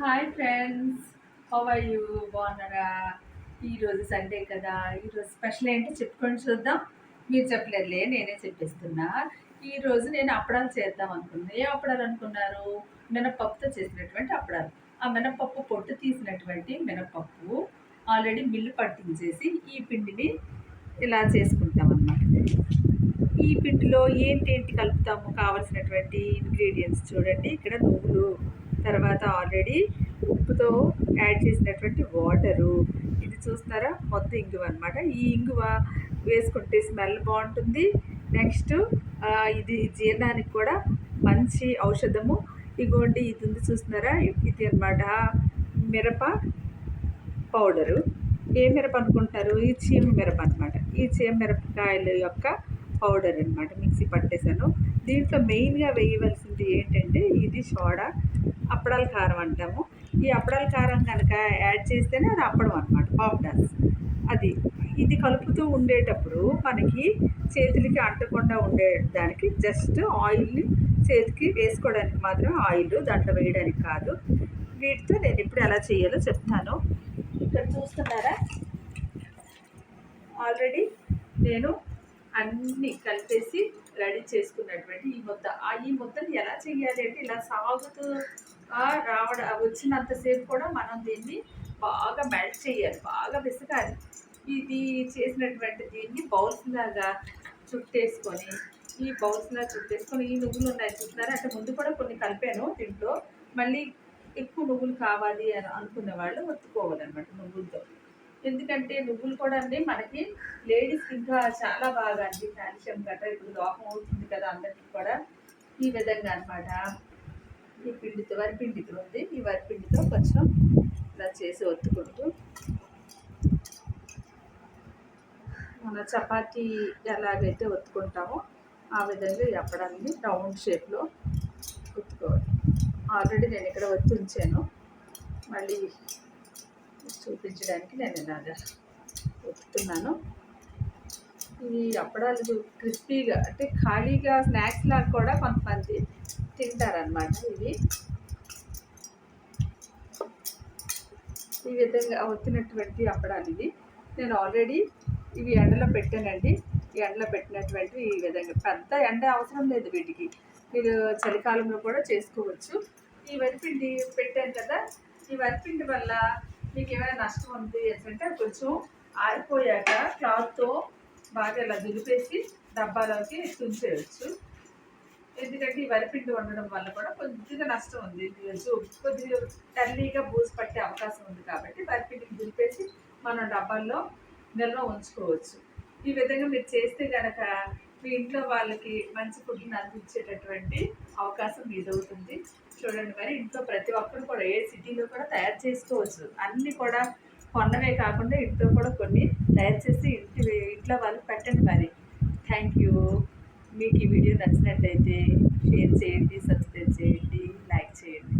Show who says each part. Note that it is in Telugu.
Speaker 1: Hi friends how are you బాగున్నారా? ఈరోజు సండే కదా. ఈరోజు స్పెషల్ ఏంటో చెప్పుకొని చూద్దాం. మీరు చెప్పలేదులే నేనే చెప్పేస్తున్నా. ఈరోజు నేను అప్పడాలు చేద్దాం అనుకున్నాను ఏ అప్పడాలు అనుకున్నారు? మినపప్పుతో చేసినటువంటి అప్పడాలు. ఆ మినపప్పు పొట్టు తీసినటువంటి మినపప్పు ఆల్రెడీ మిల్లు పట్టించేసి ఈ పిండిని ఇలా చేసుకుంటాం అన్నమాట. ఈ పిండిలో ఏంటేంటి కలుపుతాము? కావలసినటువంటి ఇంగ్రీడియంట్స్ చూడండి. ఇక్కడ నువ్వులు తర్వాత ఆల్రెడీ ఉప్పుతో యాడ్ చేసినటువంటి వాటరు ఇది చూస్తారా? మొత్తం ఇంగువ అనమాట ఈ ఇంగువ వేసుకుంటే స్మెల్ బాగుంటుంది. నెక్స్ట్ ఇది జీర్ణానికి కూడా మంచి ఔషధము. ఇగోండి ఇది ఉంది చూస్తున్నారా? ఇది అనమాట మిరప పౌడరు ఏ మిరప అనుకుంటారు? ఈ చీమ మిరప అనమాట ఈ చీమ మిరపకాయల యొక్క పౌడర్ అనమాట మిక్సీ పట్టేశాను. దీంట్లో మెయిన్గా వేయవలసింది ఏంటంటే ఇది సోడా అప్పడాల కారం అంటాము. ఈ అప్పడాల కారం కనుక యాడ్ చేస్తేనే అది అప్పడం అనమాట పాప్డాస్ అది ఇది కలుపుతూ ఉండేటప్పుడు మనకి చేతులకి అంటకుండా ఉండేదానికి జస్ట్ ఆయిల్ని చేతికి వేసుకోవడానికి మాత్రం ఆయిల్ దాంట్లో వేయడానికి కాదు. వీటితో నేను ఇప్పుడు ఎలా చేయాలో చెప్తాను. ఇక్కడ చూస్తున్నారా? ఆల్రెడీ నేను అన్నీ కలిపేసి రెడీ చేసుకున్నటువంటి ఈ మొత్తం ఆ ఈ మొత్తం ఎలా చేయాలి అంటే ఇలా సాగుతూ రావడం వచ్చినంతసేపు కూడా మనం దీన్ని బాగా మెల్ట్ చేయాలి బాగా విసగాలి. ఇది చేసినటువంటి దీన్ని బౌల్స్ లాగా చుట్టేసుకొని ఈ బౌల్స్ లాగా చుట్టేసుకొని ఈ నువ్వులు ఉన్నాయి చూస్తున్నారా? అంటే ముందు కూడా కొన్ని కలిపాను దీంట్లో. మళ్ళీ ఎక్కువ నువ్వులు కావాలి అని అనుకున్న వాళ్ళు ఒత్తుకోవాలన్నమాట నువ్వులతో. ఎందుకంటే నువ్వులు కూడా అండి మనకి లేడీస్ ఇంకా చాలా బాగా అండి కాల్షియం గట్రా ఇప్పుడు లోపం అవుతుంది కదా అందరికీ కూడా. ఈ విధంగా అనమాట ఈ పిండితో వరిపిండితో ఉంది ఈ వరిపిండితో కొంచెం ఇలా చేసి ఒత్తుకుంటూ మన చపాతీ ఎలాగైతే ఒత్తుకుంటామో ఆ విధంగా ఈ రౌండ్ షేప్లో ఒత్తుకోవాలి. ఆల్రెడీ నేను ఇక్కడ ఒత్తి ఉంచాను మళ్ళీ చూపించడానికి నేను ఇలాగా ఒత్తుతున్నాను ఈ అప్పడాలు క్రిస్పీగా అంటే ఖాళీగా స్నాక్స్ లాగా కూడా కొంతమంది తింటారనమాట ఇవి. ఈ విధంగా వచ్చినటువంటి అప్పడాలు ఇవి. నేను ఆల్రెడీ ఇవి ఎండలో పెట్టానండి. ఈ ఎండలో పెట్టినటువంటి ఈ విధంగా. పెద్ద ఎండ అవసరం లేదు వీటికి. మీరు చలికాలంలో కూడా చేసుకోవచ్చు. ఈ వరిపిండి పెట్టాను కదా ఈ వరిపిండి వల్ల మీకు ఏమైనా నష్టం ఉంది అంటే కొంచెం ఆరిపోయాక క్లాత్తో బాగా ఇలా దులిపేసి డబ్బాలోకి తుంచేయచ్చు ఎందుకంటే ఈ వరిపిండి వండడం వల్ల కూడా కొద్దిగా నష్టం ఉంది. కొద్దిగా టర్లీగా బూజు పట్టే అవకాశం ఉంది కాబట్టి వరిపిండిని దులిపేసి మనం డబ్బాల్లో నిల్వ ఉంచుకోవచ్చు. ఈ విధంగా మీరు చేస్తే కనుక మీ ఇంట్లో వాళ్ళకి మంచి ఫుడ్ని అందించేటటువంటి అవకాశం మీదవుతుంది చూడండి మరి ఇంట్లో ప్రతి ఒక్కరు కూడా ఏ సిటీలో కూడా తయారు చేసుకోవచ్చు. అన్నీ కూడా కొన్నవే కాకుండా ఇంట్లో కూడా కొన్ని తయారు చేసి ఇంటి ఇంట్లో వాళ్ళకి పెట్టండి మరి. థ్యాంక్ యూ మీకు ఈ వీడియో నచ్చినట్టయితే షేర్ చేయండి సబ్స్క్రైబ్ చేయండి లైక్ చేయండి.